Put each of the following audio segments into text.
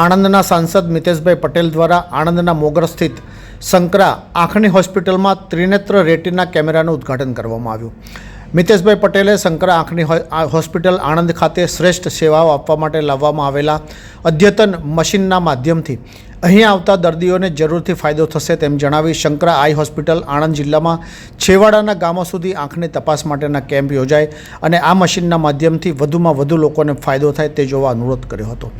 આણંદના સાંસદ મિતેશભાઈ પટેલ દ્વારા આણંદના મોગર સ્થિત સંકરા આંખની હોસ્પિટલમાં ત્રિનેત્ર રેટિના કેમેરાનું ઉદ્ઘાટન કરવામાં આવ્યું. મિતેશભાઈ પટેલે સંકરા આંખની હોસ્પિટલ આણંદ ખાતે શ્રેષ્ઠ સેવાઓ આપવા માટે લાવવામાં આવેલા અદ્યતન મશીનના માધ્યમથી અહીં આવતા દર્દીઓને જરૂરથી ફાયદો થશે તેમ જણાવી શંકરા આઈ હોસ્પિટલ આણંદ જિલ્લામાં છેવાડાના ગામો સુધી આંખની તપાસ માટેના કેમ્પ યોજાય અને આ મશીનના માધ્યમથી વધુમાં વધુ લોકોને ફાયદો થાય તે જોવા અનુરોધ કર્યો હતો.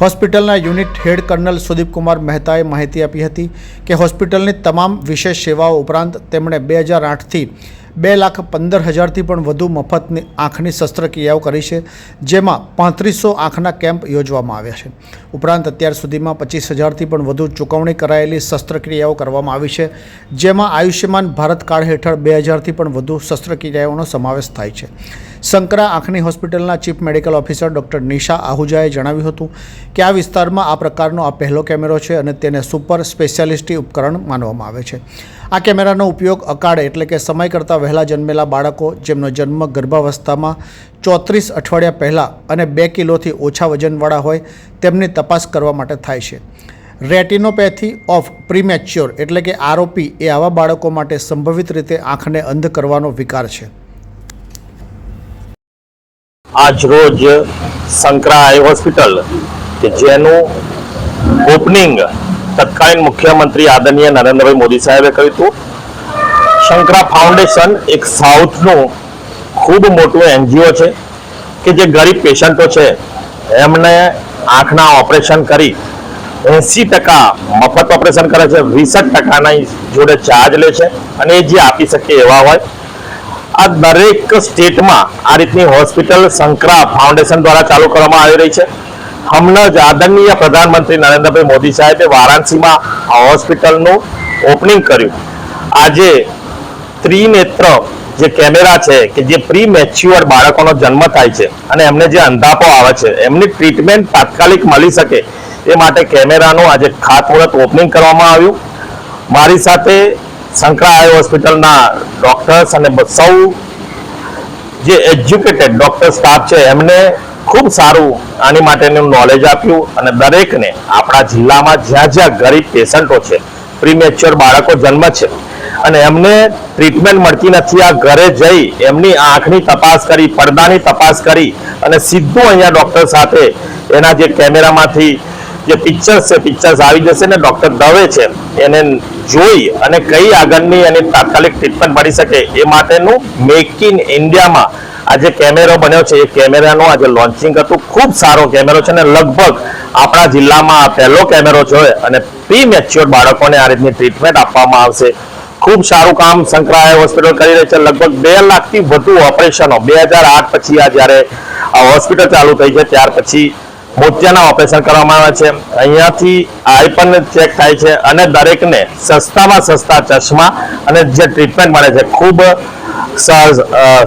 હોસ્પિટલના યુનિટ હેડ કર્નલ સુદીપકુમાર મહેતાએ માહિતી આપી હતી કે હોસ્પિટલની તમામ વિશેષ સેવાઓ ઉપરાંત તેમણે બે હજાર આઠથી બે લાખ પંદર હજારથી પણ વધુ મફતની આંખની શસ્ત્રક્રિયાઓ કરી છે, જેમાં પાંત્રીસો આંખના કેમ્પ યોજવામાં આવ્યા છે. ઉપરાંત અત્યાર સુધીમાં પચીસ હજારથી પણ વધુ ચૂકવણી કરાયેલી શસ્ત્રક્રિયાઓ કરવામાં આવી છે, જેમાં આયુષ્યમાન ભારત કાર્ડ હેઠળ બે હજારથી પણ વધુ શસ્ત્રક્રિયાઓનો સમાવેશ થાય છે. સંકરા આંખની હોસ્પિટલના chief medical officer doctor Nisha આહુજાએ જણાવ્યું હતું કે આ વિસ્તારમાં આ પ્રકારનો આ પહેલો કેમેરો છે અને તેને સુપર સ્પેશિયાલિસ્ટી ઉપકરણ માનવામાં આવે છે. આ કેમેરાનો ઉપયોગ અકાળે એટલે કે સમય કરતાં વહેલા જન્મેલા બાળકો, જેમનો જન્મ ગર્ભાવસ્થામાં ચોત્રીસ અઠવાડિયા પહેલાં અને બે કિલોથી ઓછા વજનવાળા હોય, તેમની તપાસ કરવા માટે થાય છે. રેટિનોપેથી ઓફ પ્રીમેચ્યોર એટલે કે આરોપી એ આવા બાળકો માટે સંભવિત રીતે આંખને અંધ કરવાનો વિકાર છે. આજ રોજ સંકરા આઈ હોસ્પિટલ, કે જેનું ઓપનિંગ તત્કાલીન મુખ્યમંત્રી આદરણીય નરેન્દ્રભાઈ મોદી સાહેબે કર્યું હતું. શંકરા ફાઉન્ડેશન એક સાઉથનું ખૂબ મોટું એનજીઓ છે, કે જે ગરીબ પેશન્ટો છે, એમને આંખના ઓપરેશન કરી એંસી ટકા મફત ઓપરેશન કરે છે વીસ ટકાના જોડે ચાર્જ લે છે, અને એ જે આપી શકે એવા હોય આ દરેક સ્ટેટમાં આ રીતની હોસ્પિટલ સંકરા ફાઉન્ડેશન દ્વારા ચાલુ કરવામાં આવી રહી છે. હમણાં જ આદરણીય પ્રધાનમંત્રી નરેન્દ્રભાઈ મોદી સાહેબે વારાણસીમાં આ હોસ્પિટલનું ઓપનિંગ કર્યું. આજે ત્રિનેત્ર જે કેમેરા છે કે જે પ્રી મેચ્યુઅર બાળકોનો જન્મ થાય છે અને એમને જે અંધાપો આવે છે, એમની ટ્રીટમેન્ટ તાત્કાલિક મળી શકે એ માટે કેમેરાનું આજે ખાતમુહૂર્ત ઓપનિંગ કરવામાં આવ્યું. મારી સાથે સંકરા આઈ હોસ્પિટલના ડોક્ટર્સ અને સૌ જે એજ્યુકેટેડ ડોક્ટર સ્ટાફ છે, એમને ખૂબ સારું આની માટેનું નોલેજ આપ્યું અને દરેકને આપણા જિલ્લામાં જ્યાં જ્યાં ગરીબ પેશન્ટો છે પ્રીમેચ્યોર બાળકો જન્મ છે, અને એમને ટ્રીટમેન્ટ મળતી નથી, આ ઘરે જઈ એમની આંખની તપાસ કરી, પડદાની તપાસ કરી અને સીધું અહીંયા ડોક્ટર સાથે એના જે કેમેરામાંથી જે પિક્ચર્સ છે પિક્ચર્સ આવી જશે ને ડોક્ટર દવે છે, એને જોઈ અને કઈ આગળની એની તાત્કાલિક ટ્રીટમેન્ટ મળી શકે એ માટેનું મેક ઇન ઇન્ડિયામાં આ જે કેમેરો બન્યો છે, એ કેમેરાનું આજે લોન્ચિંગ હતું. ખૂબ સારો કેમેરો છે અને લગભગ આપણા જિલ્લામાં આ પહેલો કેમેરો છે અને પ્રી મેચ્યોર બાળકોને આ રીતની ટ્રીટમેન્ટ આપવામાં આવશે. ખૂબ સારું કામ શંકરાય હોસ્પિટલ કરી રહી છે. લગભગ બે લાખથી વધુ ઓપરેશનો બે હજાર આઠ પછી આ જ્યારે આ હોસ્પિટલ ચાલુ થઈ છે, ત્યાર પછી મોતિયાના ઓપરેશન કરવામાં આવે છે. અહીંયાથી આઈ પણ ચેક થાય છે અને દરેકને સસ્તામાં સસ્તા ચશ્મા અને જે ટ્રીટમેન્ટ મળે છે, ખૂબ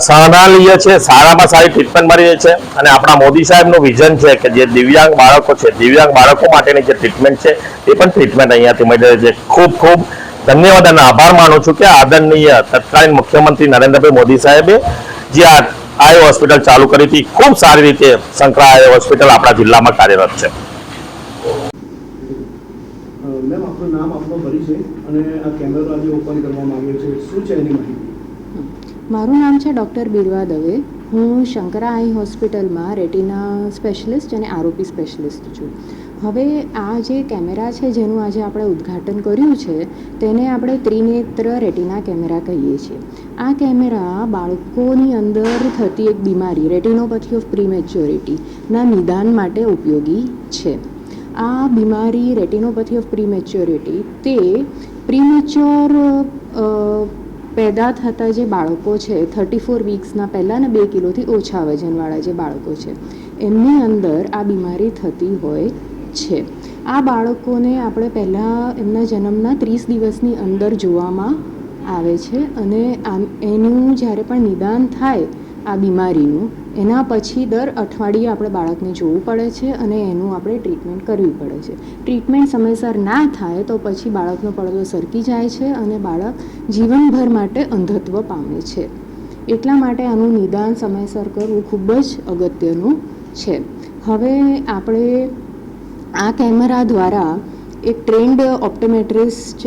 સહનાલીય છે સારામાં સારી ટ્રીટમેન્ટ મળી છે. અને આપણા મોદી સાહેબનું વિઝન છે કે જે દિવ્યાંગ બાળકો છે, દિવ્યાંગ બાળકો માટેની જે ટ્રીટમેન્ટ છે, એ પણ ટ્રીટમેન્ટ અહીંયાથી મળી છે. ખૂબ ખૂબ ધન્યવાદ અને આભાર માનું છું કે આદરણીય તત્કાલીન મુખ્યમંત્રી નરેન્દ્રભાઈ મોદી સાહેબે જે આ આઈ હોસ્પિટલ ચાલુ કરી હતી. ખૂબ સારી રીતે શંકરા આઈ હોસ્પિટલ આપણા જિલ્લામાં કાર્યરત છે. મેમ આપનું નામ આપનો પરિચય અને આ કેમેરો આજે ઓપન કરવામાં આવ્યો છે. શું છે એની માહિતી? મારું નામ છે ડૉક્ટર બિરવા દવે. હું શંકરા આઈ હોસ્પિટલમાં રેટિના સ્પેશિયલિસ્ટ અને આરોપી સ્પેશિયલિસ્ટ છું. હવે આ જે કેમેરા છે, જેનું આજે આપણે ઉદ્ઘાટન કર્યું છે, તેને આપણે ત્રિનેત્ર રેટિના કેમેરા કહીએ છીએ. આ કેમેરા બાળકોની અંદર થતી એક બીમારી, રેટિનોપથી ઓફ પ્રીમેચ્યોરિટીના નિદાન માટે ઉપયોગી છે. આ બીમારી, રેટિનોપથી ઓફ પ્રીમેચ્યોરિટી, તે પ્રીમેચ્યોર પેદા થતા જે બાળકો છે થર્ટી ફોર વીક્સના પહેલાં ને બે કિલોથી ઓછા વજનવાળા જે બાળકો છે, એમની અંદર આ બીમારી થતી હોય છે. આ બાળકોને આપણે પહેલાં એમના જન્મના ત્રીસ દિવસની અંદર જોવામાં આવે છે અને આમ એનું જ્યારે પણ નિદાન થાય આ બીમારીનું, એના પછી દર અઠવાડિયે આપણે બાળકને જોવું પડે છે અને એનું આપણે ટ્રીટમેન્ટ કરવી પડે છે. ટ્રીટમેન્ટ સમયસર ના થાય તો પછી બાળકનો પડદો સરકી જાય છે અને બાળક જીવનભર માટે અંધત્વ પામે છે. એટલા માટે આનું નિદાન સમયસર કરવું ખૂબ જ અગત્યનું છે. હવે આપણે આ કેમેરા દ્વારા એક ટ્રેન્ડ ઓપ્ટોમેટ્રિસ્ટ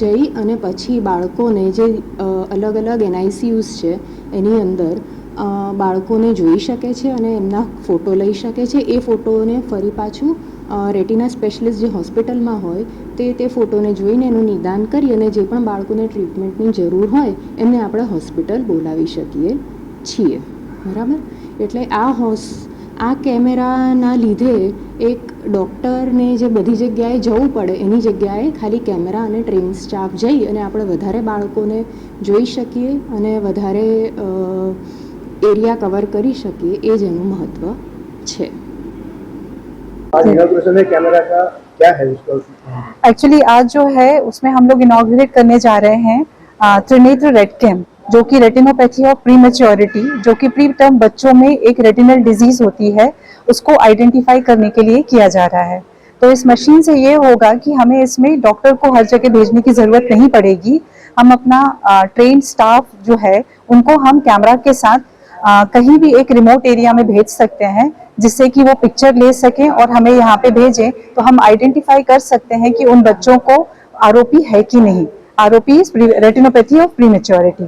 જઈ અને પછી બાળકોને જે અલગ અલગ એનઆઈસીયુઝ છે એની અંદર બાળકોને જોઈ શકે છે અને એમના ફોટો લઈ શકે છે. એ ફોટોને ફરી પાછું રેટિના સ્પેશિયલિસ્ટ જે હોસ્પિટલમાં હોય, તે તે ફોટોને જોઈને એનું નિદાન કરી અને જે પણ બાળકોને ટ્રીટમેન્ટની જરૂર હોય, એમને આપણે હોસ્પિટલ બોલાવી શકીએ છીએ. બરાબર? એટલે આ હોસ, આ કેમેરાના લીધે એક ડૉક્ટરને જે બધી જગ્યાએ જવું પડે, એની જગ્યાએ ખાલી કેમેરા અને ટ્રેન સ્ટાફ જઈ અને આપણે વધારે બાળકોને જોઈ શકીએ અને વધારે એરિયા કવર કરી શકીએ એ જ એનું મહત્ત્વ છે आज इनोग्रेशन है कैमरा का क्या है उसका एक्चुअली आज जो है उसमें हम लोग इनाग्रेट करने जा रहे हैं अ, त्रिनेत्र रेड कैम जो कि रेटिनोपैथी ऑफ प्री मेच्योरिटी जो कि प्री टर्म बच्चों में एक रेटिनल डिजीज होती है उसको आइडेंटिफाई करने के लिए किया जा रहा है तो इस मशीन से ये होगा कि हमें इसमें डॉक्टर को हर जगह भेजने की ज़रूरत नहीं पड़ेगी हम अपना ट्रेन स्टाफ जो है उनको हम कैमरा के साथ अ, कहीं भी एक रिमोट एरिया में भेज सकते हैं जिससे कि वो पिक्चर ले सकें और हमें यहाँ पे भेजें तो हम आइडेंटिफाई कर सकते हैं कि उन बच्चों को आरोपी है कि नहीं। आरोपी रेटिनोपैथी ऑफ़ प्री मेच्योरिटी